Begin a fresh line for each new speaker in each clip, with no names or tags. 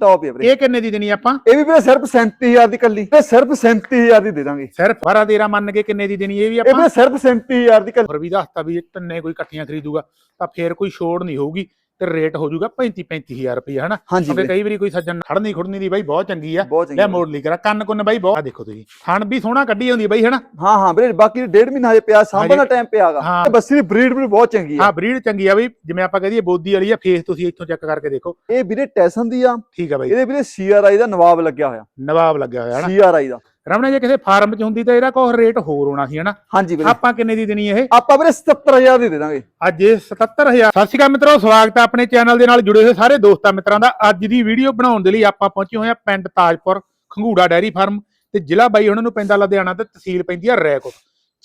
Top ਹੈ ਵੀਰੇ।
ਇਹ ਕਿੰਨੇ ਦੀ ਦੇਣੀ ਆਪਾਂ?
ਇਹ ਵੀ ਵੀਰੇ ਸਿਰਫ 37000 ਦੀ ਕੱਲੀ। ਤੇ ਸਿਰਫ 37000 ਦੀ ਦੇ ਦਾਂਗੇ।
ਸਿਰਫ 12 13 ਮੰਨ ਕੇ ਕਿੰਨੇ ਦੀ ਦੇਣੀ ਇਹ ਵੀ
ਇਹ
ਆਪਾਂ?
ਵੀਰੇ ਸਿਰਫ 37000 ਦੀ ਕੱਲੀ।
ਹੋਰ ਵੀ ਦੱਸਤਾ ਵੀ ਇਹ ਤਿੰਨੇ ਕੋਈ ਇਕੱਠੀਆਂ ਖਰੀਦੂਗਾ ਤਾਂ ਫੇਰ ਕੋਈ ਛੋੜ ਨਹੀਂ ਹੋਊਗੀ। ਤੇ ਰੇਟ ਹੋ ਜਾਊਗਾ 35 35000 ਰੁਪਏ ਹਨਾ? ਕਿਉਂਕਿ ਕਈ ਵਾਰੀ ਕੋਈ ਸੱਜਣ ਖੜਨੀ ਖੁੜਨੀ ਦੀ ਬਾਈ ਬਹੁਤ ਚੰਗੀ ਆ। ਲੈ ਮੋੜ ਲਈ ਕਰਾ। ਕੰਨ ਕੁੰਨ ਬਾਈ ਬਹੁਤ ਆ ਦੇਖੋ ਤੁਸੀਂ। ਥਣ ਵੀ ਸੋਹਣਾ ਕੱਢੀ ਹੁੰਦੀ ਬਾਈ ਹਨਾ?
ਹਾਂ ਹਾਂ ਵੀਰੇ ਬਾਕੀ ਡੇਢ ਮਹੀਨਾ ਹਜੇ ਪਿਆ ਸਾਂਭਣ ਦਾ ਟਾਈਮ ਪਿਆਗਾ
ਹਾਂ।
ਬੱਸੀ ਦੀ ਬਰੀਡ ਵੀ ਬਹੁਤ ਚੰਗੀ
ਹਾਂ
ਆ
ਬਰੀਡ ਚੰਗੀ ਆ ਬਈ। ਜਿਵੇਂ ਆਪਾਂ ਕਹਦੀਏ ਬੋਦੀ ਵਾਲੀ ਆ ਫੇਸ ਤੁਸੀਂ ਇੱਥੋਂ ਚੈੱਕ ਕਰਕੇ ਦੇਖੋ।
ਇਹ ਵੀਰੇ ਟੈਸਨ ਦੀ ਆ।
ਠੀਕ ਆ ਬਾਈ।
ਇਹਦੇ ਵੀਰੇ ਸੀਆਰਆਈ ਦਾ ਨਵਾਬ ਲੱਗਿਆ ਹੋਇਆ।
ਨਵਾਬ ਲੱਗਿਆ ਹੋਇਆ ਹਨਾ?
ਸੀਆਰਆਈ ਦਾ।
ਰਮਣਾ ਜੇ ਕਿਸੇ ਫਾਰਮ 'ਚ ਹੁੰਦੀ ਤਾਂ ਇਹਦਾ ਕੋਈ ਰੇਟ ਹੋਰ ਹੋਣਾ ਸੀ ਹਨਾ?
ਹਾਂਜੀ ਵੀਰੇ
ਆਪਾਂ ਕਿੰਨੇ ਦੀ ਦੇਣੀ ਇਹ?
ਆਪਾਂ ਵੀਰੇ 77000 ਦੀ ਦੇ ਦਾਂਗੇ।
ਅੱਜ ਇਹ 77000 ਸਤਿ ਸ਼੍ਰੀ ਅਕਾਲ ਮਿੱਤਰੋ ਸਵਾਗਤ ਹੈ ਆਪਣੇ ਚੈਨਲ ਦੇ ਨਾਲ ਜੁੜੇ ਹੋਏ ਸਾਰੇ ਦੋਸਤਾਂ ਮਿੱਤਰਾਂ ਦਾ। ਅੱਜ ਦੀ ਵੀਡੀਓ ਬਣਾਉਣ ਦੇ ਲਈ ਆਪਾਂ ਪਹੁੰਚੇ ਹੋਏ ਆ ਪਿੰਡ ਤਾਜਪੁਰ ਖੰਗੂੜਾ ਡੈਰੀ ਫਾਰਮ ਤੇ ਜ਼ਿਲ੍ਹਾ ਬਾਈ ਉਹਨਾਂ ਨੂੰ ਪੈਂਦਾ ਲੁਧਿਆਣਾ ਤੇ ਤਹਿਸੀਲ ਪੈਂਦੀ ਆ ਰੈਕੋਟ।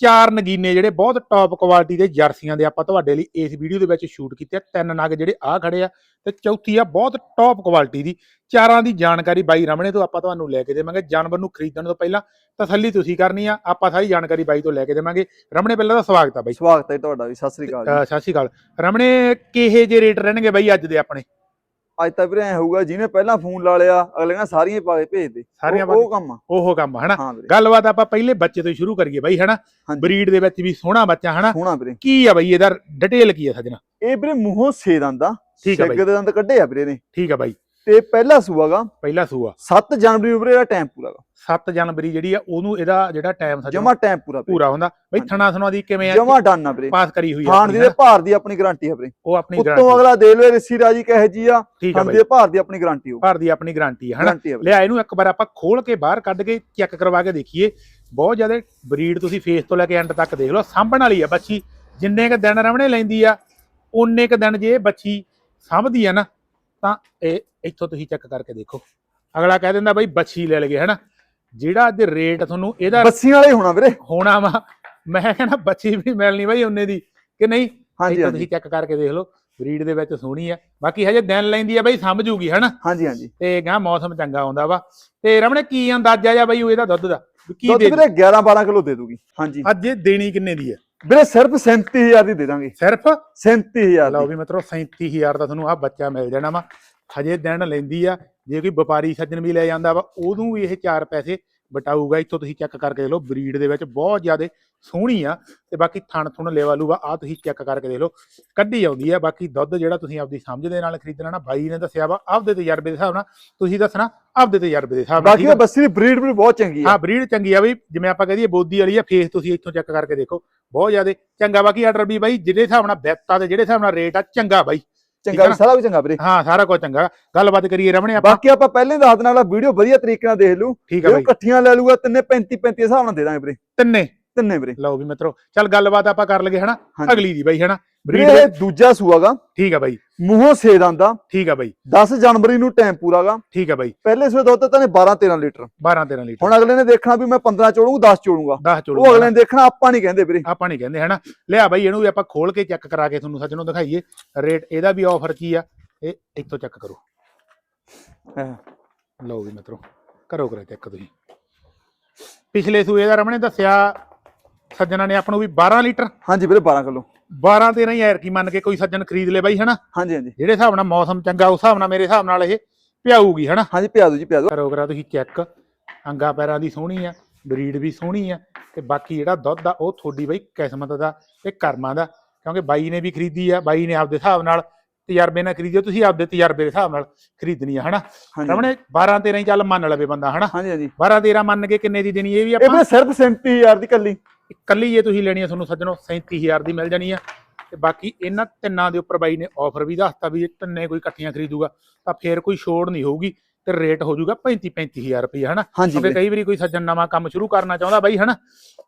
ਚਾਰ ਨਗੀਨੇ ਜਿਹੜੇ ਬਹੁਤ ਟੌਪ ਕੁਆਲਿਟੀ ਦੇ ਜਰਸੀਆਂ ਦੇ ਆਪਾਂ ਤੁਹਾਡੇ ਲਈ ਇਸ ਵੀਡੀਓ ਦੇ ਵਿੱਚ ਸ਼ੂਟ ਕੀਤੇ ਆ। ਤਿੰਨ ਨਗ ਜਿਹੜੇ ਆ ਖੜੇ ਆ ਤੇ ਚੌਥੀ ਆ ਬਹੁਤ ਟੌਪ ਕੁਆਲਿਟੀ ਦੀ। ਚਾਰਾਂ ਦੀ ਜਾਣਕਾਰੀ ਬਾਈ ਰਮਣੇ ਤੋਂ ਆਪਾਂ ਤੁਹਾਨੂੰ ਲੈ ਕੇ ਦੇਵਾਂਗੇ। ਜਾਨਵਰ ਨੂੰ ਖਰੀਦਣ ਤੋਂ ਪਹਿਲਾਂ ਤਸੱਲੀ ਤੁਸੀਂ ਕਰਨੀ ਆ ਆਪਾਂ ਸਾਰੀ ਜਾਣਕਾਰੀ ਬਾਈ ਤੋਂ ਲੈ ਕੇ ਦੇਵਾਂਗੇ। ਰਮਣੇ ਪਹਿਲਾਂ ਦਾ ਸਵਾਗਤ ਆ ਬਾਈ।
ਸਵਾਗਤ ਹੈ ਤੁਹਾਡਾ ਵੀ ਸਤਿ ਸ੍ਰੀ ਅਕਾਲ
ਸਤਿ ਸ਼੍ਰੀ ਅਕਾਲ। ਰਮਣੇ ਕਿਹੇ ਜੇ ਰੇਟ ਰਹਿਣਗੇ ਬਾਈ ਅੱਜ ਦੇ ਆਪਣੇ?
ਅੱਜ ਤਾਂ ਵੀਰੇ ਐ ਹੋਊਗਾ ਜਿਹਨੇ ਪਹਿਲਾਂ ਫੋਨ ਲਾ ਲਿਆ ਅਗਲੀਆਂ ਸਾਰੀਆਂ ਹੀ ਪਾ ਕੇ ਭੇਜ ਦੇ।
ਸਾਰੀਆਂ
ਉਹ- ਉਹ ਕੰਮ ਆ।
ਉਹ ਕੰਮ ਹਨਾ? ਗੱਲਬਾਤ ਆਪਾਂ ਪਹਿਲੇ ਬੱਚੇ ਤੋਂ ਹੀ ਸ਼ੁਰੂ ਕਰੀਏ ਬਾਈ ਹਨਾ। ਬਰੀਡ ਦੇ ਵਿੱਚ ਵੀ ਸੋਹਣਾ ਬੱਚਾ ਹਨਾ? ਕੀ ਆ ਬਾਈ ਇਹਦਾ ਡਿਟੇਲ ਕੀ ਆ ਸੱਜਣਾ?
ਇਹ ਵੀਰੇ ਮੂੰਹੋਂ ਛੇ ਦੰਦ
ਠੀਕ ਆ ਬਾਈ।
ਦੇ ਦੰਦ ਕੱਢੇ ਆ ਵੀਰੇ ਨੇ।
ਠੀਕ ਆ ਬਾਈ।
ਤੇ ਪਹਿਲਾ ਸੂਆਗਾ
ਪਹਿਲਾ ਸੂਆ।
7 ਜਨਵਰੀ ਨੂੰ ਵੀਰੇ ਦਾ ਟਾਈਮ ਪੂਰਾਗਾ
7 ਜਨਵਰੀ ਜਿਹੜੀ ਆ ਉਹਨੂੰ ਇਹਦਾ ਜਿਹੜਾ ਟਾਈਮ ਸੱਜਣਾ।
ਜਮਾ ਟਾਈਮ ਪੂਰਾ
ਪੂਰਾ ਹੁੰਦਾ। ਬਾਈ। ਥਣਾ ਥਣਾ ਦੀ ਕਿਵੇਂ ਆ?
ਜਮਾ ਡਨ ਆ ਵੀਰੇ।
ਪਾਸ ਕਰੀ ਹੋਈ ਆ
ਖਾਣ ਦੀ
ਹਨਾ?
ਭਾਰ ਦੀ ਆਪਣੀ ਗਾਰੰਟੀ ਹੈ ਵੀਰੇ।
ਉਹ ਆਪਣੀ
ਉੱਤੋਂ
ਗਾਰੰਟੀ
ਅਗਲਾ ਦੇ ਲਵੇ ਰੱਸੀ ਰਾਜੀ ਕਹੇ ਜੀ ਆ। ਖਾਣ ਦੀ ਭਾਰ ਦੀ ਆਪਣੀ ਗਾਰੰਟੀ ਹੋ
ਭਾਰ ਦੀ ਆਪਣੀ ਗਾਰੰਟੀ ਹਨਾ?
ਹੈ ਵੀਰੇ।
ਲਿਆ ਇਹਨੂੰ ਇੱਕ ਵਾਰ ਆਪਾਂ ਖੋਲ ਕੇ ਬਾਹਰ ਕੱਢ ਕੇ ਚੈੱਕ ਕਰਵਾ ਕੇ ਦੇਖੀਏ। ਬਹੁਤ ਜ਼ਿਆਦਾ ਬਰੀਡ ਤੁਸੀਂ ਫੇਸ ਤੋਂ ਲੈ ਕੇ ਐਂਡ ਤੱਕ ਦੇਖ ਲਓ। ਸਾਂਭਣ ਵਾਲੀ ਆ ਬੱਚੀ। ਜਿੰਨੇ ਕ ਦਿਨ ਰਵਣੇ ਲੈਂਦੀ ਆ ਉਨੇ ਕ ਦਿਨ ਜੇ ਬੱਚੀ ਸਾਂਭਦੀ ਆ ਨਾ ਤਾਂ ਇਹ ਇੱਥੋਂ ਤੁਸੀਂ ਚੈੱਕ ਕਰਕੇ ਦੇਖੋ। ਅਗਲਾ ਕਹਿ ਦਿੰਦਾ ਬਈ ਬੱਚੀ ਲੈ ਲਗੇ ਹਨਾ? ਜਿਹੜਾ ਅੱਜ ਰੇਟ ਤੁਹਾਨੂੰ ਇਹਦਾ
ਬੱਸੀਆਂ ਵਾਲੇ ਹੋਣਾ ਵੀਰੇ।
ਹੋਣਾ ਵਾ। ਮੈਂ ਕਹਿੰਦਾ ਬੱਚੀ ਵੀ ਮਿਲਣੀ ਬਈ ਉਨੇ ਦੀ ਕਿ ਨਹੀਂ?
ਹਾਂਜੀ
ਤੁਸੀਂ ਚੈੱਕ ਕਰਕੇ ਦੇਖ ਲਓ। ਬਰੀਡ ਦੇ ਵਿੱਚ ਸੋਹਣੀ ਆ। ਬਾਕੀ ਹਜੇ ਦਿਨ ਲੈਂਦੀ ਆ ਬਈ ਸਮਝ ਜੂਗੀ ਹਨਾ?
ਹਾਂਜੀ ਹਾਂਜੀ।
ਤੇ ਗਾਂ ਮੌਸਮ ਚੰਗਾ ਆਉਂਦਾ ਵਾ। ਤੇ ਰਮਣੇ ਕੀ ਅੰਦਾਜ਼ਾ ਜਾ ਬਈ ਉਹ ਇਹਦਾ ਦੁੱਧ ਦਾ? ਕੀ
ਦੁੱਧ
ਦੇ
ਵੀਰੇ 11 12 ਕਿਲੋ ਦੇ ਦੂਗੀ ਹਾਂਜੀ।
ਅੱਜ ਇਹ ਦੇਣੀ ਕਿੰਨੇ ਦੀ ਹੈ
ਵੀਰੇ ਸਿਰਫ 37000 ਦੀ ਦੇ ਦਾਂਗੇ।
ਸਿਰਫ?
37000
ਲਓ ਵੀ ਮਿੱਤਰੋ 37000 ਦਾ ਤੁਹਾਨੂੰ ਆ ਬੱਚਾ ਮਿਲ ਜਾਣਾ ਵਾ। ਹਜੇ ਦਿਨ ਲੈਂਦੀ ਆ ਜੇ ਕੋਈ ਵਪਾਰੀ ਸੱਜਣ ਵੀ ਲੈ ਜਾਂਦਾ ਵਾ ਉਹਨੂੰ ਵੀ ਇਹ 4 ਪੈਸੇ ਬਟਾਊਗਾ ਇੱਥੋਂ ਤੁਸੀਂ ਚੈੱਕ ਕਰਕੇ ਦੇਖ ਲਓ ਬਰੀਡ ਦੇ ਵਿੱਚ ਬਹੁਤ ਜ਼ਿਆਦਾ ਸੋਹਣੀ ਆ ਤੇ ਬਾਕੀ ਥਣ ਥੁਣ ਲੈਵਲੂਗਾ ਆ ਤੁਸੀਂ ਚੈੱਕ ਕਰਕੇ ਦੇਖ ਲਓ ਕੱਢੀ ਆਉਂਦੀ ਆ। ਬਾਕੀ ਦੁੱਧ ਜਿਹੜਾ ਤੁਸੀਂ ਆਪਦੀ ਸਮਝ ਦੇ ਨਾਲ ਖਰੀਦਣਾ ਨਾ ਬਾਈ ਨੇ ਦੱਸਿਆ ਵਾ ਆਪਦੇ ਤਜਰਬੇ ਦੇ ਹਿਸਾਬ ਨਾਲ ਤੁਸੀਂ ਦੱਸਣਾ ਆਪਦੇ ਤਜਰਬੇ ਦੇ ਹਿਸਾਬ ਨਾਲ
ਬਾਕੀ ਉਹ? ਬੱਸੀ ਦੀ ਬਰੀਡ ਵੀ ਬਹੁਤ ਚੰਗੀ ਆ।
ਹਾਂ ਬਰੀਡ ਚੰਗੀ ਆ ਬਈ ਜਿਵੇਂ ਆਪਾਂ ਕਹਦੀਏ ਬੋਦੀ ਵਾਲੀ ਆ ਫੇਸ ਤੁਸੀਂ ਇੱਥੋਂ ਚੈੱਕ ਕਰਕੇ ਦੇਖੋ ਬਹੁਤ ਜ਼ਿਆਦਾ ਚੰਗਾ। ਬਾਕੀ ਆਰਡਰ ਵੀ ਬਾਈ ਜਿਹੜੇ ਹਿਸਾਬ ਨਾਲ ਬੈਤਾ ਤੇ ਜਿਹੜੇ ਹਿਸਾਬ ਨਾਲ ਰੇਟ ਆ ਚੰਗਾ ਬਾਈ।
ਚੰਗਾ ਵੀ? ਸਾਰਾ ਵੀ ਚੰਗਾ ਵੀਰੇ।
ਹਾਂ ਸਾਰਾ ਕੁਝ ਚੰਗਾ। ਗੱਲਬਾਤ ਕਰੀਏ ਰਮਣੇ ਆਪਾਂ।
ਬਾਕੀ ਆਪਾਂ ਪਹਿਲੇ ਦੱਸ ਦੇਣਾ ਵਾਲਾ ਵੀਡੀਓ ਵਧੀਆ ਤਰੀਕੇ ਨਾਲ ਦੇਖ ਲੂ
ਠੀਕ
ਉਹ
ਬਾਈ।
ਇਕੱਠੀਆਂ ਲੈ ਲੂਗਾ ਤਿੰਨੇ 35 35 ਹਿਸਾਬ ਨਾਲ ਦੇ ਦਾਂਗੇ ਵੀਰੇ।
ਤਿੰਨੇ?
ਤਿੰਨੇ ਵੀਰੇ।
ਲਓ ਵੀ ਮਿੱਤਰੋ ਚੱਲ ਗੱਲਬਾਤ ਆਪਾਂ ਕਰ ਲਗੇ ਹਨਾ?
ਹਾਂਜੀ।
ਅਗਲੀ ਦੀ ਬਾਈ ਹਨਾ?
ਵੀਰੇ
ਬਰੀਡ
ਇਹ ਦੂਜਾ ਸੂਆਗਾ।
ਠੀਕ ਆ ਬਾਈ।
ਮੂੰਹੋਂ ਛੇ ਦੰਦ
ਠੀਕ ਆ ਬਾਈ।
10 ਜਨਵਰੀ ਨੂੰ ਟਾਈਮ ਪੂਰਾਗਾ।
ਠੀਕ ਆ ਬਾਈ।
ਪਹਿਲੇ ਸੂਏ ਦੁੱਧ ਤਾਂ ਨੇ 12 13 ਲੀਟਰ।
12 13 ਲੀਟਰ।
ਹੁਣ ਅਗਲੇ ਨੇ ਦੇਖਣਾ ਵੀ ਮੈਂ 15 ਚੋੜੂਗਾ 10 ਚੋੜੂਗਾ
10 ਚੋਲੋ
ਉਹ ਅਗਲੇ ਨੇ ਦੇਖਣਾ ਆਪਾਂ ਨਹੀਂ ਕਹਿੰਦੇ ਵੀਰੇ।
ਆਪਾਂ ਨਹੀਂ ਕਹਿੰਦੇ ਹਨਾ? ਲਿਆ ਬਾਈ ਇਹਨੂੰ ਵੀ ਆਪਾਂ ਖੋਲ ਕੇ ਚੈੱਕ ਕਰਾ ਕੇ ਤੁਹਾਨੂੰ ਸੱਜਣੋਂ ਦਿਖਾਈਏ। ਰੇਟ ਇਹਦਾ ਵੀ ਆਫਰ ਕੀ ਆ? ਇਹ ਇੱਥੋਂ ਚੈੱਕ ਕਰੋ। ਲਓ ਵੀ ਮਿੱਤਰੋ ਕਰੋ ਕਰੋ ਚੈੱਕ ਤੁਸੀਂ। ਪਿਛਲੇ ਸੂਏ ਦਾ ਰਮਣੇ ਦੱਸਿਆ ਸੱਜਣਾ ਨੇ ਆਪਾਂ ਨੂੰ ਵੀ 12 ਲੀਟਰ।
ਹਾਂਜੀ ਵੀਰੇ 12 ਕਿਲੋ।
12 13 ਹਜ਼ਾਰ ਕੀ ਮੰਨ ਕੇ ਕੋਈ ਸੱਜਣ ਖਰੀਦ ਲੇ ਬਾਈ ਹਨਾ?
ਹਾਂਜੀ ਹਾਂਜੀ।
ਜਿਹੜੇ ਹਿਸਾਬ ਨਾਲ ਮੌਸਮ ਚੰਗਾ ਉਸ ਹਿਸਾਬ ਨਾਲ ਮੇਰੇ ਹਿਸਾਬ ਨਾਲ ਇਹ ਪਿਆਊਗੀ ਹਨਾ?
ਹਾਂਜੀ ਪਿਆ ਦਿਓ ਜੀ ਪਿਆ ਦਿਓ।
ਕਰੋ ਕਰਾ ਤੁਸੀਂ ਚੈੱਕ। ਅੰਗਾ ਪੈਰਾਂ ਦੀ ਸੋਹਣੀ ਆ ਬਰੀਡ ਵੀ ਸੋਹਣੀ ਆ ਤੇ ਬਾਕੀ ਜਿਹੜਾ ਦੁੱਧ ਆ ਉਹ ਤੁਹਾਡੀ ਬਈ ਕਿਸਮਤ ਦਾ ਤੇ ਕਰਮਾਂ ਦਾ। ਕਿਉਂਕਿ ਬਾਈ ਨੇ ਵੀ ਖਰੀਦੀ ਆ ਬਾਈ ਨੇ ਆਪਦੇ ਹਿਸਾਬ ਨਾਲ ਤਜਰਬੇ ਨਾਲ ਖਰੀਦੀ ਆ ਤੁਸੀਂ ਆਪਦੇ ਤਜਰਬੇ ਦੇ ਹਿਸਾਬ ਨਾਲ ਖਰੀਦਣੀ ਆ ਹਨਾ?
ਹਾਂਜੀ।
ਰਮਣੇ 12 13 ਹੀ ਚੱਲ ਮੰਨ ਲਵੇ ਬੰਦਾ ਹਨਾ?
ਹਾਂਜੀ ਹਾਂਜੀ।
12 13 ਮੰਨ ਕੇ ਕਿੰਨੇ ਦੀ ਦੇਣੀ ਇਹ ਵੀ
ਇਹ
ਆਪਾਂ
ਵੀਰੇ ਸਿਰਫ 37000 ਦੀ ਕੱਲੀ।
ਇਕੱਲੀ ਜੇ ਤੁਸੀਂ ਲੈਣੀ ਹੈ ਤੁਹਾਨੂੰ ਸੱਜਣੋ 37000 ਦੀ ਮਿਲ ਜਾਣੀ ਆ। ਤੇ ਬਾਕੀ ਇਹਨਾਂ ਤਿੰਨਾਂ ਦੇ ਉੱਪਰ ਬਾਈ ਨੇ ਆਫਰ ਵੀ ਦੱਸਤਾ ਵੀ ਜੇ ਤਿੰਨੇ ਕੋਈ ਇਕੱਠੀਆਂ ਖਰੀਦੂਗਾ, ਤਾਂ ਫੇਰ ਕੋਈ ਛੋੜ ਨਹੀਂ ਹੋਊਗੀ। ਤੇ ਰੇਟ ਹੋ ਜਾਊਗਾ 35 35000 ਰੁਪਏ ਹਨਾ? ਕਿਉਂਕਿ ਕਈ ਵਾਰੀ ਕੋਈ ਸੱਜਣ ਨਵਾਂ ਕੰਮ ਸ਼ੁਰੂ ਕਰਨਾ ਚਾਹੁੰਦਾ ਬਾਈ ਹਨਾ?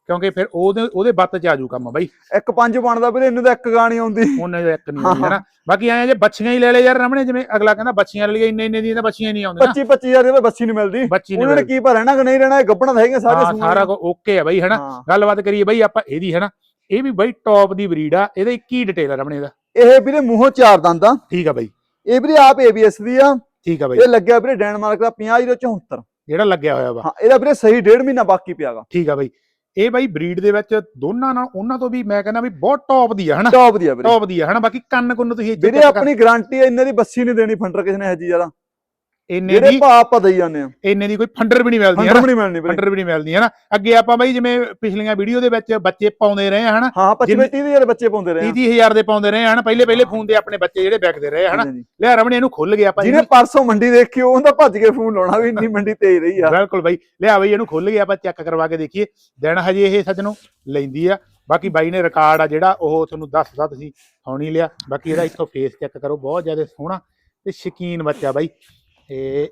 ਕਿਉਂਕਿ ਫਿਰ ਉਹਦੇ ਉਹਦੇ ਬੱਤ ਚ ਆਜੂ ਕੰਮ ਬਾਈ।
ਇੱਕ ਪੰਜ ਬਣਦਾ ਵੀਰੇ ਇਹਨੂੰ ਤਾਂ ਇੱਕ ਗਾਣੀ ਆਉਂਦੀ।
ਉਹਨੇ ਇੱਕ ਨਹੀਂ ਆਉਂਦੀ ਹਨਾ? ਬਾਕੀ ਐਂ ਜੇ ਬੱਚੀਆਂ ਹੀ ਲੈ ਲੈ ਯਾਰ ਰਮਣੇ ਜਿਵੇਂ ਅਗਲਾ ਕਹਿੰਦਾ ਬੱਚੀਆਂ ਲੈ ਲਈਏ ਇੰਨੇ ਇੰਨੇ ਦੀਆਂ ਤਾਂ ਬੱਚੀਆਂ ਨਹੀਂ ਆਉਂਦੀਆਂ।
25 25000 ਦੀ ਬੱਸੀ ਨਹੀਂ ਮਿਲਦੀ।
ਬੱਚੀ
ਉਹਨਾਂ ਨੇ ਕੀ ਭਾ ਰਹਿਣਾ ਕਿ ਨਹੀਂ ਰਹਿਣਾ ਇਹ ਗੱਬਣਾ ਤਾਂ ਹੈਗੇ ਸਾਰੇ
ਸਾਰਾ ਕੁਝ ਓਕੇ ਆ ਬਾਈ ਹਨਾ। ਗੱਲਬਾਤ ਕਰੀਏ ਬਾਈ ਆਪਾਂ ਇਹਦੀ ਹਨਾ? ਇਹ ਵੀ ਬਾਈ ਟੌਪ ਦੀ ਬਰੀਡ ਆ ਇਹਦੇ ਕੀ ਡਿਟੇਲ ਆ ਰਮਣੇ ਦਾ।
ਇਹ ਵੀਰੇ ਮੂੰਹੋਂ ਚਾਰ ਦੰਦ ਆ।
ਠੀਕ ਆ ਬਾਈ।
ਇਹ ਵੀਰੇ ਆਪ ਏਬੀਐਸ ਦੀ ਆ।
ਠੀਕ ਆ ਬਾਈ।
ਇਹ ਲੱਗਿਆ ਵੀਰੇ ਡੈਨਮਾਰਕ ਦਾ 5074
ਜਿਹੜਾ ਲੱਗਿਆ ਹੋਇਆ ਵਾ।
ਹਾਂ ਇਹਦਾ ਵੀਰੇ ਸਹੀ ਡੇਢ ਮਹੀਨਾ ਬਾਕੀ ਪਿਆਗਾ।
ਠੀਕ ਆ ਬਾਈ। ਇਹ ਬਾਈ ਬਰੀਡ ਦੇ ਵਿੱਚ ਦੋਨਾਂ ਨਾਲ ਉਹਨਾਂ ਤੋਂ ਵੀ ਮੈਂ ਕਹਿੰਦਾ ਵੀ ਬਹੁਤ ਟੌਪ ਦੀ ਆ ਹਨਾ?
ਟੌਪ ਦੀ ਆ ਵੀਰੇ।
ਟੌਪ ਦੀ ਆ ਹਨਾ? ਬਾਕੀ ਕੰਨ ਕੁੰਨ ਤੁਸੀਂ
ਵੀਰੇ ਆਪਣੀ ਗਾਰੰਟੀ ਹੈ ਇਹਨਾਂ ਦੀ ਬੱਸੀ ਨਹੀਂ ਦੇਣੀ ਫੰਡਰ ਕਿਸੇ ਨੇ ਇਹ ਜੀ ਯਾਰਾ
ਇੰਨੇ
ਜਿਹੜੇ
ਦੀ
ਭਾਅ ਆਪਾਂ ਦਈ ਜਾਂਦੇ ਆ
ਇੰਨੇ ਦੀ ਕੋਈ ਫੰਡਰ ਵੀ ਨਹੀਂ ਮਿਲਦੀ ਹੈ
ਫੰਡਰ ਵੀ ਨਹੀਂ ਮਿਲਣੀ ਵੀਰੇ
ਫੰਡਰ ਵੀ ਨਹੀਂ ਮਿਲਦੀ ਹੈ ਨਾ? ਅੱਗੇ ਆਪਾਂ ਬਾਈ ਜਿਵੇਂ ਪਿਛਲੀਆਂ ਵੀਡੀਓ ਦੇ ਵਿੱਚ ਬੱਚੇ ਪਾਉਂਦੇ ਰਹੇ ਹਨਾ
ਹਾਂ 25
ਜਿੰਨੇ-
30 ਦੇ ਬੱਚੇ ਪਾਉਂਦੇ ਰਹੇ
30 ਹਜ਼ਾਰ ਦੇ ਪਾਉਂਦੇ ਰਹੇ ਹਨਾ ਪਹਿਲੇ ਪਹਿਲੇ ਫੋਨ ਦੇ ਆਪਣੇ ਬੱਚੇ ਜਿਹੜੇ ਵਿਕਦੇ ਰਹੇ ਹਨਾ। ਲਿਆ ਰਮਣੇ ਇਹਨੂੰ ਖੁੱਲ ਗਿਆ ਆਪਾਂ
ਜਿਹਨੇ ਪਰਸੋਂ ਮੰਡੀ ਦੇਖੀ ਉਹ ਉਹਦਾ ਭੱਜ ਕੇ ਫੋਨ ਲਾਉਣਾ ਵੀ ਇੰਨੀ ਮੰਡੀ ਤੇਜ਼ ਰਹੀ ਆ।
ਬਿਲਕੁਲ ਬਾਈ। ਲਿਆ ਬਈ ਇਹਨੂੰ ਖੁੱਲ ਗਿਆ ਆਪਾਂ ਚੈੱਕ ਕਰਵਾ ਕੇ ਦੇਖੀਏ। ਦਿਨ ਹਜੇ ਇਹ ਸੱਜਣੋ ਲੈਂਦੀ ਆ। ਬਾਕੀ ਬਾਈ ਨੇ ਰਿਕਾਰਡ ਆ ਜਿਹੜਾ ਉਹ ਤੁਹਾਨੂੰ ਦੱਸਦਾ ਤੁਸੀਂ ਸੌਣੀ ਲਿਆ। ਬਾਕੀ ਇਹਦਾ ਇੱਥੋਂ ਫੇਸ ਚੈੱਕ ਕਰੋ ਬਹੁਤ ਜ਼ਿਆਦਾ ਸੋਹਣਾ ਤੇ ਸ਼ਕੀਨ ਬੱਚਾ ਬਾਈ। ਇਹ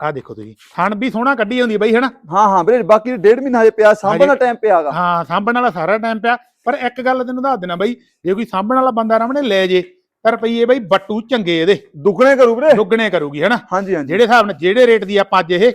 ਆ ਦੇਖੋ ਤੁਸੀਂ ਥਣ ਵੀ ਸੋਹਣਾ ਕੱਢੀ ਹੁੰਦੀ ਬਾਈ ਹਨਾ?
ਹਾਂ ਹਾਂ ਵੀਰੇ ਬਾਕੀ ਡੇਢ ਮਹੀਨਾ ਹਜੇ ਪਿਆ ਸਾਂਭਣ ਦਾ ਟਾਈਮ ਪਿਆਗਾ
ਹਾਂ ਸਾਂਭਣ ਵਾਲਾ ਸਾਰਾ ਟਾਈਮ ਪਿਆ ਪਰ ਇੱਕ ਗੱਲ ਤੈਨੂੰ ਦੱਸ ਦੇਣਾ ਬਾਈ ਜੇ ਕੋਈ ਸਾਂਭਣ ਵਾਲਾ ਬੰਦਾ ਰਮਣੇ ਲੈ ਜੇ ਤਾਂ ਰੁਪਈਏ ਬਾਈ ਬੱਟੂ ਚੰਗੇ ਇਹਦੇ।
ਦੁੱਗਣੇ ਕਰੂ ਵੀਰੇ।
ਦੁੱਗਣੇ ਕਰੂਗੀ ਹਨਾ?
ਹਾਂਜੀ ਹਾਂਜੀ।
ਜਿਹੜੇ ਹਿਸਾਬ ਨਾਲ ਜਿਹੜੇ ਰੇਟ ਦੀ ਆਪਾਂ ਅੱਜ ਇਹ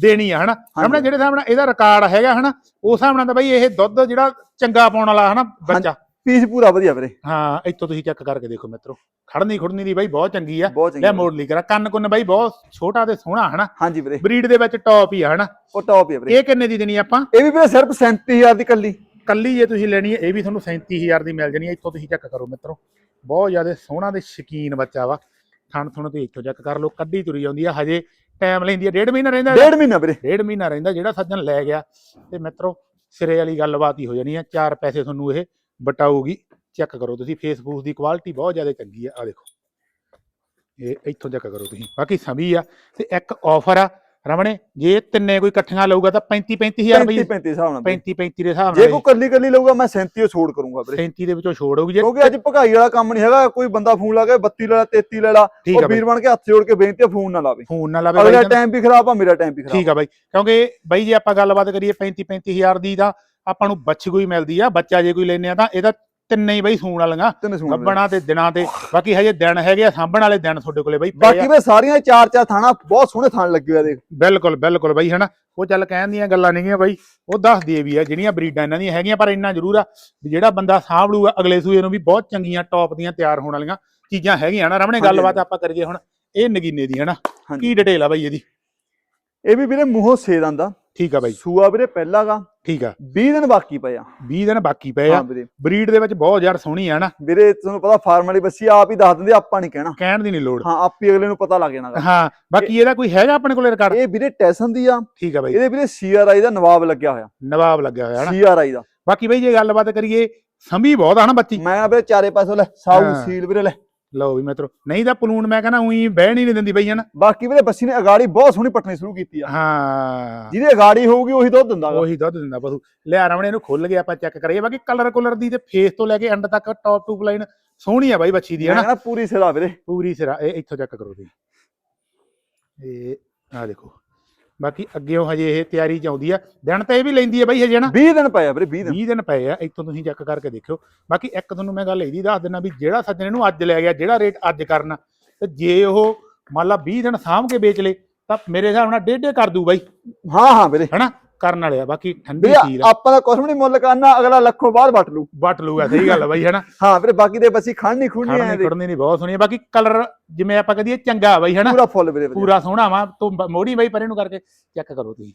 ਦੇਣੀ ਆ ਹਨਾ? ਹਮਣਾ ਜਿਹੜੇ ਹਿਸਾਬ ਨਾਲ ਇਹਦਾ ਰਿਕਾਰਡ ਹੈਗਾ ਹਨਾ? ਉਸ ਹਿਸਾਬ ਨਾਲ ਤਾਂ ਬਾਈ ਇਹ ਦੁੱਧ ਜਿਹੜਾ ਚੰਗਾ ਪਾਉਣ ਵਾਲਾ ਹਨਾ ਬੱਚਾ।
ਪੀਸ ਪੂਰਾ ਵਧੀਆ ਵੀਰੇ।
ਹਾਂ ਇੱਥੋਂ ਤੁਸੀਂ ਚੈੱਕ ਕਰਕੇ ਦੇਖੋ ਮਿੱਤਰੋ। ਖੜਨੀ ਖੁੜਨੀ ਦੀ ਬਾਈ ਬਹੁਤ ਚੰਗੀ ਆ।
ਬਹੁਤ
ਲੈ ਮੋੜ ਲਈ ਕਰਾ। ਕੰਨ ਕੁੰਨ ਬਾਈ ਬਹੁਤ ਛੋਟਾ ਤੇ ਸੋਹਣਾ ਹਨਾ?
ਹਾਂਜੀ ਵੀਰੇ।
ਬਰੀਡ ਦੇ ਵਿੱਚ ਟੌਪ ਹੀ ਆ ਹਨਾ?
ਉਹ ਟੌਪ ਹੀ ਆ ਵੀਰੇ।
ਇਹ ਕਿੰਨੇ ਦੀ ਦੇਣੀ ਆਪਾਂ?
ਇਹ ਵੀ ਵੀਰੇ ਸਿਰਫ 37000 ਦੀ ਕੱਲੀ।
ਕੱਲੀ ਜੇ ਤੁਸੀਂ ਲੈਣੀ ਹੈ ਇਹ ਵੀ ਤੁਹਾਨੂੰ 37000 ਦੀ ਮਿਲ ਜਾਣੀ ਹੈ ਇੱਥੋਂ ਤੁਸੀਂ ਚੈੱਕ ਕਰੋ ਮਿੱਤਰੋ। ਬਹੁਤ ਜ਼ਿਆਦਾ ਸੋਹਣਾ ਤੇ ਸ਼ਕੀਨ ਬੱਚਾ ਵਾ। ਥਣ ਥਣ ਤੁਸੀਂ ਇੱਥੋਂ ਚੈੱਕ ਕਰ ਲਓ। ਕੱਢੀ ਤੁਰੀ ਜਾਂਦੀ ਆ ਹਜੇ ਟਾਈਮ ਲੈਂਦੀ ਆ। ਡੇਢ ਮਹੀਨਾ ਰਹਿੰਦਾ।
ਡੇਢ ਮਹੀਨਾ ਵੀਰੇ।
ਡੇਢ ਮਹੀਨਾ ਰਹਿੰਦਾ ਜਿਹੜਾ ਸੱਜਣ ਲੈ ਗਿਆ। ਤੇ ਮਿੱਤਰੋ ਸਿਰੇ ਵਾਲੀ ਗੱਲਬਾਤ ਹੀ ਹੋ ਜਾਣੀ ਆ। ਚਾਰ ਪੈਸੇ ਤੁਹਾਨੂੰ ਇਹ ਬਟਾਊਗੀ ਚੈੱਕ ਕਰੋ ਤੁਸੀਂ ਫੇਸਬੁੱਕ ਦੀ ਕੁਆਲਿਟੀ ਬਹੁਤ ਜ਼ਿਆਦਾ ਚੰਗੀ ਆ ਆ ਦੇਖੋ। ਇਹ ਇੱਥੋਂ ਚੈੱਕ ਕਰੋ ਤੁਸੀਂ। ਬਾਕੀ ਸਮੀ ਆ ਤੇ ਇੱਕ ਆਫਰ ਆ ਰਮਣੇ ਜੇ ਤਿੰਨੇ ਕੋਈ ਇਕੱਠੀਆਂ ਲਊਗਾ ਤਾਂ 35 35000
35
ਰੁਪਏ
35 ਹਿਸਾਬ ਨਾਲ ਵੀਰੇ।
35 35 ਦੇ ਹਿਸਾਬ
ਜੇ
ਨਾਲ
ਕੋਈ ਕੱਲੀ ਕੱਲੀ ਲਊਗਾ ਮੈਂ 37 ਛੋੜ ਕਰੂੰਗਾ ਵੀਰੇ।
37 ਦੇ ਵਿੱਚੋਂ ਛੋੜ ਹੋਊਗੀ ਜੇ।
ਕਿਉਂਕਿ ਅੱਜ ਭਗਾਈ ਵਾਲਾ ਕੰਮ ਨਹੀਂ ਹੈਗਾ ਕੋਈ ਬੰਦਾ ਫੋਨ ਲਾ ਕੇ 32 ਲੈ ਲਾ 33 ਲੈ ਲਾ ਉਹ ਵੀਰ ਬਣ ਕੇ ਹੱਥ ਜੋੜ ਕੇ ਬੇਨਤੀ ਆ ਫੋਨ ਨਾ ਲਾਵੇ।
ਫੋਨ ਨਾਲ ਲਾਵੇ
ਅਗਲਾ ਟਾਈਮ ਵੀ ਖਰਾਬ ਆ ਮੇਰਾ ਟਾਈਮ ਵੀ ਖਰਾਬ
ਠੀਕ ਆ ਬਾਈ। ਕਿਉਂਕਿ ਬਾਈ ਜੇ ਆਪਾਂ ਗੱਲਬਾਤ ਕਰੀਏ 35 35000 ਦੀ ਤਾਂ ਆਪਾਂ ਨੂੰ ਬੱਚੀ ਕੋਈ ਮਿਲਦੀ ਆ ਬੱਚਾ ਜੇ ਕੋਈ ਲੈਨੇ ਆ ਤਾਂ ਇਹਦਾ ਤਿੰਨੇ ਹੀ ਬਾਈ ਸੂਣ ਵਾਲੀਆਂ
ਤਿੰਨ ਸੁਣ ਵੀਰੇ।
ਗੱਬਣਾ ਤੇ ਦਿਨਾਂ ਤੇ ਬਾਕੀ ਹਜੇ ਦਿਨ ਹੈਗੇ ਆ ਸਾਂਭਣ ਵਾਲੇ ਦਿਨ ਤੁਹਾਡੇ ਕੋਲੇ ਬਾਈ ਪਏ
ਬਾਕੀ। ਵੀ ਸਾਰੀਆਂ ਚਾਰ ਚਾਰ ਥਾਣਾ ਬਹੁਤ ਸੋਹਣੇ ਥਾਣ ਲੱਗੇ ਹੋਏ ਆ ਦੇਖ
ਬਿਲਕੁਲ ਬਿਲਕੁਲ ਬਾਈ ਹਨਾ ਉਹ ਚੱਲ ਕਹਿਣ ਦੀਆਂ ਗੱਲਾਂ ਨਹੀਂਆਂ ਬਾਈ ਉਹ ਦੱਸ ਦਈਏ ਵੀ ਆ ਜਿਹੜੀਆਂ ਬਰੀਡਾਂ ਇਹਨਾਂ ਦੀਆਂ ਹੈਗੀਆਂ ਪਰ ਇੰਨਾ ਜ਼ਰੂਰ ਆ ਵੀ ਜਿਹੜਾ ਬੰਦਾ ਸਾਂਭ ਲੂਗਾ ਅਗਲੇ ਸੂਏ ਨੂੰ ਵੀ ਬਹੁਤ ਚੰਗੀਆਂ ਟੌਪ ਦੀਆਂ ਤਿਆਰ ਹੋਣ ਵਾਲੀਆਂ ਚੀਜ਼ਾਂ ਹੈਗੀਆਂ ਨਾ ਰਮਣੇ ਗੱਲਬਾਤ। ਆਪਾਂ ਕਰੀਏ ਹੁਣ ਇਹ ਨਗੀਨੇ ਦੀ ਹਨਾ
ਹਾਂਜੀ।
ਕੀ ਡਿਟੇਲ ਆ ਬਾਈ ਇਹਦੀ
ਇਹ ਵੀ ਵੀਰੇ ਮੂੰਹੋਂ ਸੇ ਦੰਦਾ
ਠੀਕ ਆ ਬਾਈ।
ਸੂਆ ਵੀਰੇ ਪਹਿਲਾਗਾ
ਠੀਕ ਆ।
20 ਦਿਨ ਬਾਕੀ ਪਏ ਆ।
20 ਦਿਨ ਬਾਕੀ ਪਏ ਆ।
ਹਾਂ ਵੀਰੇ।
ਬਰੀਡ ਦੇ ਵਿੱਚ ਬਹੁਤ ਯਾਰ ਸੋਹਣੀ ਆ ਨਾ।
ਵੀਰੇ ਤੁਹਾਨੂੰ ਪਤਾ ਫਾਰਮ ਵਾਲੀ ਬੱਸੀ ਆਪ ਹੀ ਦੱਸ ਦਿੰਦੇ ਆਪਾਂ ਨਹੀਂ ਕਹਿਣਾ।
ਕਹਿਣ ਦੀ ਨਹੀਂ ਲੋੜ।
ਹਾਂ ਆਪ ਹੀ ਅਗਲੇ ਨੂੰ ਪਤਾ ਲੱਗ ਜਾਣਾ।
ਹਾਂ ਬਾਕੀ ਇਹਦਾ ਕੋਈ ਹੈਗਾ ਆਪਣੇ ਕੋਲੇ ਰਿਕਾਰਡ?
ਇਹ ਵੀਰੇ ਟੈਸਨ ਦੀ ਆ।
ਠੀਕ ਆ ਬਾਈ।
ਇਹਦੇ ਵੀਰੇ ਸੀਆਰਆਈ ਦਾ ਨਵਾਬ ਲੱਗਿਆ ਹੋਇਆ।
ਨਵਾਬ ਲੱਗਿਆ ਹੋਇਆ ਹਨਾ?
ਸੀਆਰਆਈ ਦਾ।
ਬਾਕੀ ਬਾਈ ਜੇ ਗੱਲਬਾਤ ਕਰੀਏ ਸੰਭੀ ਬਹੁਤ ਆ ਨਾ ਬੱਚੀ
ਮੈਂ ਵੀਰੇ ਚਾਰੇ ਪਾਸੋਂ ਲੈ ਸਾਊ। ਸੀਲ ਵੀਰੇ ਲੈ।
ਲਓ ਵੀ ਮਿੱਤਰੋ ਨਹੀਂ ਤਾਂ ਪਲੂਣ ਮੈਂ ਕਹਿੰਦਾ ਉਹੀ ਬਹਿਣ ਹੀ ਨਹੀਂ ਦਿੰਦੀ ਬਈ ਹਨਾ।
ਬਾਕੀ ਵੀਰੇ ਬੱਸੀ ਨੇ ਅਗਾੜੀ ਬਹੁਤ ਸੋਹਣੀ ਪੱਟਣੀ ਸ਼ੁਰੂ ਕੀਤੀ ਆ।
ਹਾਂ।
ਜਿਹਦੀ ਅਗਾੜੀ ਹੋਊਗੀ ਉਹੀ ਦੁੱਧ ਦਿੰਦਾ ਗਾ।
ਉਹੀ ਦੁੱਧ ਦਿੰਦਾ ਪਸ਼ੂ। ਲਿਆ ਰਮਣੇ ਇਹਨੂੰ ਖੁੱਲ ਗਿਆ ਆਪਾਂ ਚੈੱਕ ਕਰੀਏ। ਬਾਕੀ ਕਲਰ ਕੁਲਰ ਦੀ ਤੇ ਫੇਸ ਤੋਂ ਲੈ ਕੇ ਐਂਡ ਤੱਕ ਟੌਪ ਟੂ ਲਾਈਨ ਸੋਹਣੀ ਆ ਬਾਈ ਬੱਚੀ ਦੀ
ਮੈਂ
ਹਨਾ।
ਕਹਿੰਦਾ ਪੂਰੀ ਸਿਰਾ ਵੀਰੇ।
ਪੂਰੀ ਸਿਰਾ ਇਹ ਇੱਥੋਂ ਚੈੱਕ ਕਰੋ ਤੁਸੀਂ। ਇਹ ਆ ਦੇਖੋ। ਬਾਕੀ ਅੱਗੇੋਂ ਹਜੇ ਇਹ ਤਿਆਰੀ ਚ ਆਉਂਦੀ ਆ। ਦਿਨ ਤਾਂ ਇਹ ਵੀ ਲੈਂਦੀ ਆ ਬਾਈ ਹਜੇ ਨਾ।
20 ਦਿਨ ਪਏ ਆ ਵੀਰੇ 20 ਦਿਨ।
20 ਦਿਨ ਪਏ ਆ ਇੱਥੋਂ ਤੁਸੀਂ ਚੈੱਕ ਕਰਕੇ ਦੇਖਿਓ। ਬਾਕੀ ਇੱਕ ਤੁਹਾਨੂੰ ਮੈਂ ਗੱਲ ਇਹਦੀ ਦੱਸ ਦਿੰਦਾ ਵੀ ਜਿਹੜਾ ਸੱਜਣ ਇਹਨੂੰ ਅੱਜ ਲੈ ਗਿਆ ਜਿਹੜਾ ਰੇਟ ਅੱਜ ਕਰਨਾ ਤੇ ਜੇ ਉਹ ਮੰਨ ਲਾ 20 ਦਿਨ ਸਾਂਭ ਕੇ ਵੇਚ ਲੇ ਤਾਂ ਮੇਰੇ ਹਿਸਾਬ ਨਾਲ ਡੇਢੇ ਕਰ ਦੂ ਬਾਈ।
ਹਾਂ ਹਾਂ ਵੀਰੇ।
ਹਨਾ? ਕਰਨ ਵਾਲੇ ਆ ਬਾਕੀ ਠੰਡੀ
ਵੀਰੇ
ਚੀਜ਼ ਆ।
ਆਪਾਂ ਦਾ ਕੁਛ ਵੀ ਨਹੀਂ ਮੁੱਲ ਕਰਨਾ ਅਗਲਾ ਲੱਖੋਂ ਬਾਅਦ ਵੱਟ ਲੂ
ਵੱਟ ਲੂਗਾ ਸਹੀ ਗੱਲ ਆ ਬਾਈ ਹਨਾ?
ਹਾਂ ਵੀਰੇ ਬਾਕੀ ਦੇ ਬੱਸੀ ਖੜਨੀ ਖੁੜਨੀ
ਖੜਨੀ ਖੜਨੀ ਨਹੀਂ ਬਹੁਤ ਸੋਹਣੀ ਆ। ਬਾਕੀ ਕਲਰ ਜਿਵੇਂ ਆਪਾਂ ਕਹਦੀਏ ਚੰਗਾ ਬਾਈ ਹਨਾ?
ਪੂਰਾ ਫੁੱਲ ਵੀਰੇ ਵਧੀਆ।
ਪੂਰਾ ਸੋਹਣਾ ਵਾ ਤੂੰ ਬ- ਮੋੜੀ ਬਾਈ ਪਰੇ ਨੂੰ ਕਰਕੇ ਚੈੱਕ ਕਰੋ ਤੁਸੀਂ।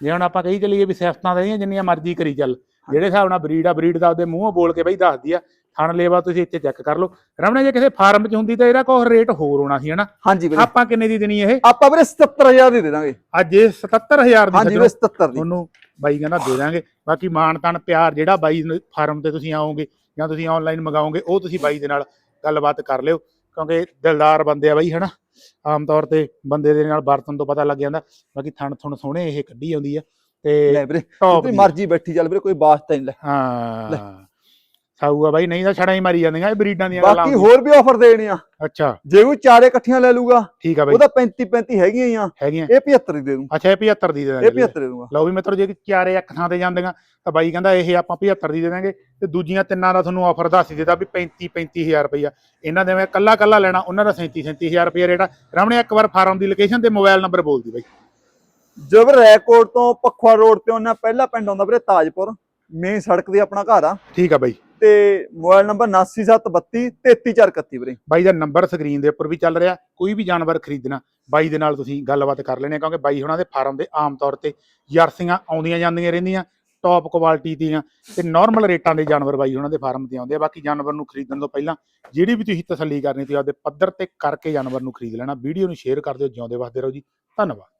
ਜੇ ਹੁਣ ਆਪਾਂ ਕਹੀ ਚੱਲੀਏ ਵੀ ਸਿਫਤਾਂ ਦੇਈਆਂ ਜਿੰਨੀਆਂ ਮਰਜ਼ੀ ਕਰੀ ਚੱਲ ਜਿਹੜੇ ਹਿਸਾਬ ਨਾਲ ਬਰੀਡ ਆ ਬਰੀਡ ਦਾ ਉਹਦੇ ਮੂੰਹੋਂ ਬੋਲ ਕੇ ਬਈ ਦੱਸਦੀ ਆ ਲੇਵਾ ਤੁਸੀਂ ਇੱਥੇ ਚੈੱਕ ਕਰ ਲਓ। ਰਮਣੇ ਜੇ ਕਿਸੇ ਫਾਰਮ 'ਚ ਹੁੰਦੀ ਤਾਂ ਇਹਦਾ ਕੋਈ ਰੇਟ ਹੋਰ ਹੋਣਾ ਸੀ ਹਨਾ?
ਹਾਂਜੀ ਵੀਰੇ
ਆਪਾਂ ਕਿੰਨੇ ਦੀ ਦੇਣੀ ਇਹ?
ਆਪਾਂ ਵੀਰੇ 77000 ਦੀ ਦੇ ਦਾਂਗੇ।
ਅੱਜ ਇਹ 77000 ਦੀ
ਹਾਂਜੀ ਵੀਰੇ 77 ਦੀ।
ਤੁਹਾਨੂੰ ਬਾਈ ਕਹਿੰਦਾ ਦੇ ਦਾਂਗੇ। ਬਾਕੀ ਮਾਣ ਤਾਣ ਪਿਆਰ ਜਿਹੜਾ ਬਾਈ ਫਾਰਮ ਤੇ ਤੁਸੀਂ ਆਓਗੇ ਜਾਂ ਤੁਸੀਂ ਆਨਲਾਈਨ ਮੰਗਾਓਗੇ ਉਹ ਤੁਸੀਂ ਬਾਈ ਦੇ ਨਾਲ ਗੱਲਬਾਤ ਕਰ ਲਿਓ। ਕਿਉਂਕਿ ਦਿਲਦਾਰ ਬੰਦੇ ਆ ਬਾਈ ਹਨਾ? ਆਮ ਤੌਰ ਤੇ ਬੰਦੇ ਦੇ ਨਾਲ ਵਰਤਨ ਤੋਂ ਪਤਾ ਲੱਗ ਜਾਂਦਾ। ਬਾਕੀ ਥਣ ਥਣ ਸੋਹਣੇ ਇਹ ਕੱਢੀ ਆਉਂਦੀ ਆ। ਤੇ
ਲੈ ਵੀਰੇ ਮਰਜ਼ੀ ਬੈਠੀ ਚੱਲ ਵੀਰੇ ਕੋਈ ਵਾਸਤਾ ਨਹੀਂ ਲੈ।
ਹਾਂ। ਸਾਊ ਆ ਬਾਈ ਨਹੀਂ ਤਾਂ ਛੜਾ ਹੀ ਮਾਰੀ ਜਾਂਦੀਆਂ ਇਹ ਬਰੀਡਾਂ ਦੀਆਂ
ਬਾਕੀ
ਹੁੰਦੀਆਂ।
ਹੋਰ ਵੀ ਆਫਰ ਦੇਣੇ ਆ
ਅੱਛਾ।
ਜੇ ਕੋਈ ਚਾਰੇ ਇਕੱਠੀਆਂ ਲੈ ਲੂਗਾ
ਠੀਕ ਆ ਬਾਈ।
ਉਹਦਾ 35 35 ਹੈਗੀਆਂ ਹੀ ਆ।
ਹੈਗੀਆਂ।
ਇਹ 75 ਦੀ ਦੇ ਦੂੰ।
ਅੱਛਾ ਇਹ 75 ਦੀ ਦੇ
ਇਹ
ਦਾਂਗੇ
75 ਦੇ ਦੂੰਗਾ।
ਲਓ ਵੀ ਮਿੱਤਰੋ ਜੇ ਚਾਰੇ ਇੱਕ ਥਾਂ ਤੇ ਜਾਂਦੀਆਂ ਤਾਂ ਬਾਈ ਕਹਿੰਦਾ ਇਹ ਆਪਾਂ 75 ਦੀ ਦੇ ਦਾਂਗੇ। ਤੇ ਦੂਜੀਆਂ ਤਿੰਨਾਂ ਦਾ ਤੁਹਾਨੂੰ ਆਫਰ ਦੱਸ ਹੀ ਦਿੱਤਾ ਵੀ 35 35000 ਰੁਪਈਆ। ਇਹਨਾਂ ਦੇ ਮੈਂ ਕੱਲਾ ਕੱਲਾ ਲੈਣਾ ਉਹਨਾਂ ਦਾ 37 37000 ਰੁਪਈਆ ਰੇਟ ਆ। ਰਮਣੇ ਇੱਕ ਵਾਰ ਫਾਰਮ ਦੀ ਲੋਕੇਸ਼ਨ ਤੇ ਮੋਬਾਈਲ ਨੰਬਰ ਬੋਲ ਦੀ ਬਾਈ।
ਜੋ ਵੀਰੇ ਰੈਕੋਰਡ ਤੋਂ ਪਖਵਾ ਰੋਡ ਤੇ ਉਹਨਾਂ ਪਹਿਲਾ ਪਿੰਡ ਆਉਂਦਾ ਵੀਰੇ ਤਾਜਪੁਰ। ਮੇਨ ਸੜਕ ਤੇ ਆਪਣਾ ਘਰ ਆ।
ਠੀਕ ਆ ਬਾਈ।
ਤੇ ਮੋਬਾਈਲ ਨੰਬਰ 99732 33431 ਵੀਰੇ।
ਬਾਈ ਦਾ ਨੰਬਰ ਸਕਰੀਨ ਦੇ ਉੱਪਰ ਵੀ ਚੱਲ ਰਿਹਾ। ਕੋਈ ਵੀ ਜਾਨਵਰ ਖਰੀਦਣਾ, ਬਾਈ ਦੇ ਨਾਲ ਤੁਸੀਂ ਗੱਲਬਾਤ ਕਰ ਲੈਣੇ ਕਿਉਂਕਿ ਬਾਈ ਹੁਣਾਂ ਦੇ ਫਾਰਮ ਦੇ ਆਮ ਤੌਰ ਤੇ ਜਰਸੀਆਂ ਆਉਂਦੀਆਂ ਜਾਂਦੀਆਂ ਰਹਿੰਦੀਆਂ ਟੌਪ ਕੁਆਲਿਟੀ ਦੀਆਂ ਤੇ ਨਾਰਮਲ ਰੇਟਾਂ ਦੇ ਜਾਨਵਰ ਬਾਈ ਉਹਨਾਂ ਦੇ ਫਾਰਮ ਤੇ ਆਉਂਦੇ ਆ। ਬਾਕੀ ਜਾਨਵਰ ਨੂੰ ਖਰੀਦਣ ਤੋਂ ਪਹਿਲਾਂ ਜਿਹੜੀ ਵੀ ਤੁਸੀਂ ਤਸੱਲੀ ਕਰਨੀ, ਤੁਸੀਂ ਆਪਦੇ ਪੱਧਰ ਤੇ ਕਰਕੇ ਜਾਨਵਰ ਨੂੰ ਖਰੀਦ ਲੈਣਾ। ਵੀਡੀਓ ਨੂੰ ਸ਼ੇਅਰ ਕਰ ਦਿਓ, ਜਿਉਂਦੇ ਵਸਦੇ ਰਹੋ ਜੀ। ਧੰਨਵਾਦ।